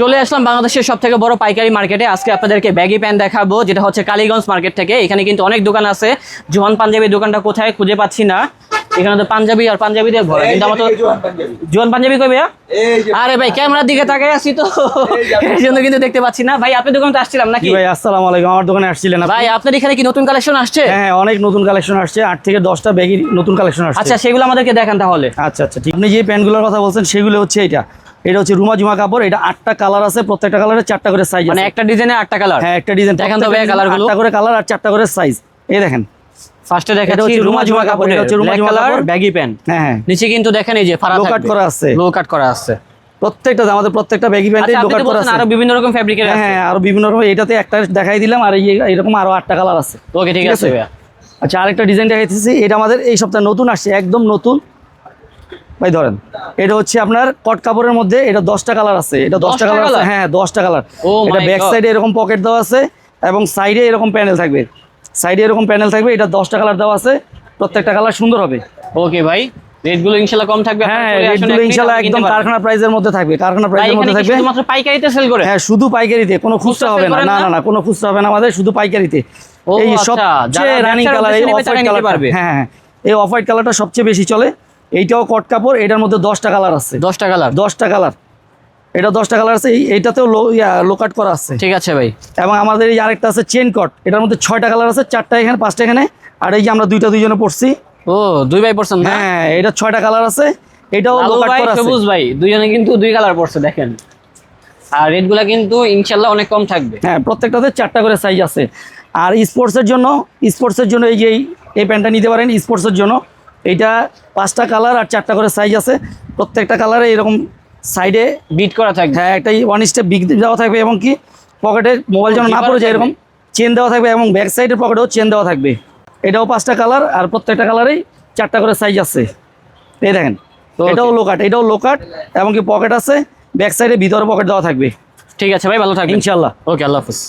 চলে আসলাম বাংলাদেশের সব থেকে বড় পাইকারি মার্কেটে। আজকে আপনাদেরকে ব্যাগি প্যান্ট দেখাবো যেটা হচ্ছে কালীগঞ্জ মার্কেট থেকে। এখানে কিন্তু অনেক দোকান আছে। জোয়ান পাঞ্জাবি দোকানটা কোথায় খুঁজে পাচ্ছি না। এখানে তো পাঞ্জাবি আর পাঞ্জাবি দিয়ে ভরা কিন্তু আমার তো জোয়ান পাঞ্জাবি। কই ভাইয়া? আরে ভাই ক্যামেরার দিকে তাকাই আছি তো। এই জন্য কিন্তু দেখতে পাচ্ছি না। ভাই আপনার দোকান তো আসছিলাম নাকি? ভাই আসসালামু আলাইকুম। আমার দোকানে আসছিলেন আপনি? ভাই আপনার এখানে কি নতুন কালেকশন আসছে? হ্যাঁ হ্যাঁ, অনেক নতুন কালেকশন আসছে। আট থেকে দশটা ব্যাগই নতুন কালেকশন আসছে। আচ্ছা সেগুলো আমাদেরকে দেখান তাহলে। আচ্ছা আচ্ছা ঠিক। আপনি যে প্যান্টগুলোর কথা বলছেন সেগুলো হচ্ছে এটা এটা হচ্ছে রুমা জুমা কাপড় এটা আটটা কালার আছে প্রত্যেকটা কালারে চারটা করে সাইজ মানে একটা ডিজাইনে আটটা কালার হ্যাঁ একটা ডিজাইন দেখান তো ভাইয়া কালারগুলো। আটটা করে কালার আর চারটা করে সাইজ এই দেখেন। ফার্স্টে এটা দেখাচ্ছি হচ্ছে রুমা জুমা কাপড় এটা হচ্ছে রুমা জুমা কাপড়। ব্যাগি প্যান্ট হ্যাঁ হ্যাঁ। নিচে কিন্তু দেখেন এই যে Low cut থাকবে। করা আছে। লো কাট করা আছে। প্রত্যেকটা আমাদের প্রত্যেকটা ব্যাগি প্যান্টে লোকাট তো করা আছে। আরও বিভিন্ন রকম ফ্যাব্রিকের হ্যাঁ আছে। হ্যাঁ আরও বিভিন্ন রকম এটাতে একটা দেখাই দিলাম আর এই এরকম আরও আটটা কালার আছে। ওকে ঠিক আছে? ভাইয়া। আচ্ছা আরেকটা ডিজাইন দেখাইতেছি এটা আমাদের এই সপ্তাহে নতুন আসছে একদম নতুন। ভাই ধরেন। এটা হচ্ছে আপনার কট কাপড়ের মধ্যে এটা দশটা কালার আছে। এটা দশটা কালার আছে। হ্যাঁ দশটা কালার Oh এটা ব্যাক সাইডে এরকম পকেট দেওয়া আছে এবং সাইডে এরকম প্যানেল থাকবে। সাইডে এরকম প্যানেল থাকবে এটা দশটা কালার দেওয়া আছে। প্রত্যেকটা কালার সুন্দর হবে। ওকে ভাই রেট ইনশাআল্লাহ কম থাকবে। হ্যাঁ রেটগুলো একদম কারখানা প্রাইসের মধ্যে থাকবে। কারখানা মধ্যে থাকবে। শুধুমাত্র পাইকারিতে সেল করে? হ্যাঁ শুধু পাইকারিতে কোনো খুচরা হবে না। না না? কোনো খুচরা হবে না আমাদের শুধু পাইকারিতে। এই আচ্ছা, রানিং কালার এই অফ তারা নিতে হ্যাঁ হ্যাঁ এই অফ হোয়াইট কালারটা সবচেয়ে বেশি চলে। এইটাও কট কাপড় এটার মধ্যে দশটা কালার আছে। দশটা কালার? দশটা কালার। এটা দশটা কালার আছে এই- এইটাতেও লো লোকাট করা আছে। ঠিক আছে ভাই। এবং আমাদের এই আরেকটা আছে চেন কট এটার মধ্যে ছয়টা কালার আছে চারটা এখানে পাঁচটা এখানে। আর এই যে আমরা দুইটা দুইজনে পড়ছি ও দুই ভাই পড়ছেন হ্যাঁ এটা ছয়টা কালার আছে এটাও লোকাট করা আছে। সবুজ ভাই দুইজনে কিন্তু দুই কালার পড়ছে দেখেন। আর রেটগুলা কিন্তু ইনশাল্লাহ অনেক কম থাকবে। হ্যাঁ প্রত্যেকটাতে চারটা করে সাইজ আছে। আর স্পোর্টসের জন্য স্পোর্টসের জন্য এই যে এই প্যান্টটা নিতে পারেন স্পোর্টসের জন্য। এইটা পাঁচটা কালার আর চারটা করে সাইজ আছে। প্রত্যেকটা কালারে এরকম সাইডে বিট করা থাকবে। হ্যাঁ একটা ওয়ান স্টেপ বিগ দেওয়া থাকবে এবং কি পকেটে মোবাইল যেন না পড়ে যায় এরকম চেন দেওয়া থাকবে এবং ব্যাক সাইডের পকেটেও চেন দেওয়া থাকবে। এটাও পাঁচটা কালার আর প্রত্যেকটা কালারেই চারটা করে সাইজ আছে। এই দেখেন. এটাও লোকাট এটাও লোকাট এবং কি পকেট আছে ব্যাক সাইডে ভিতরে পকেট দেওয়া থাকবে। ঠিক আছে ভাই ভালো থাকবেন। ইনশাল্লাহ ওকে আল্লাহ হাফিজ।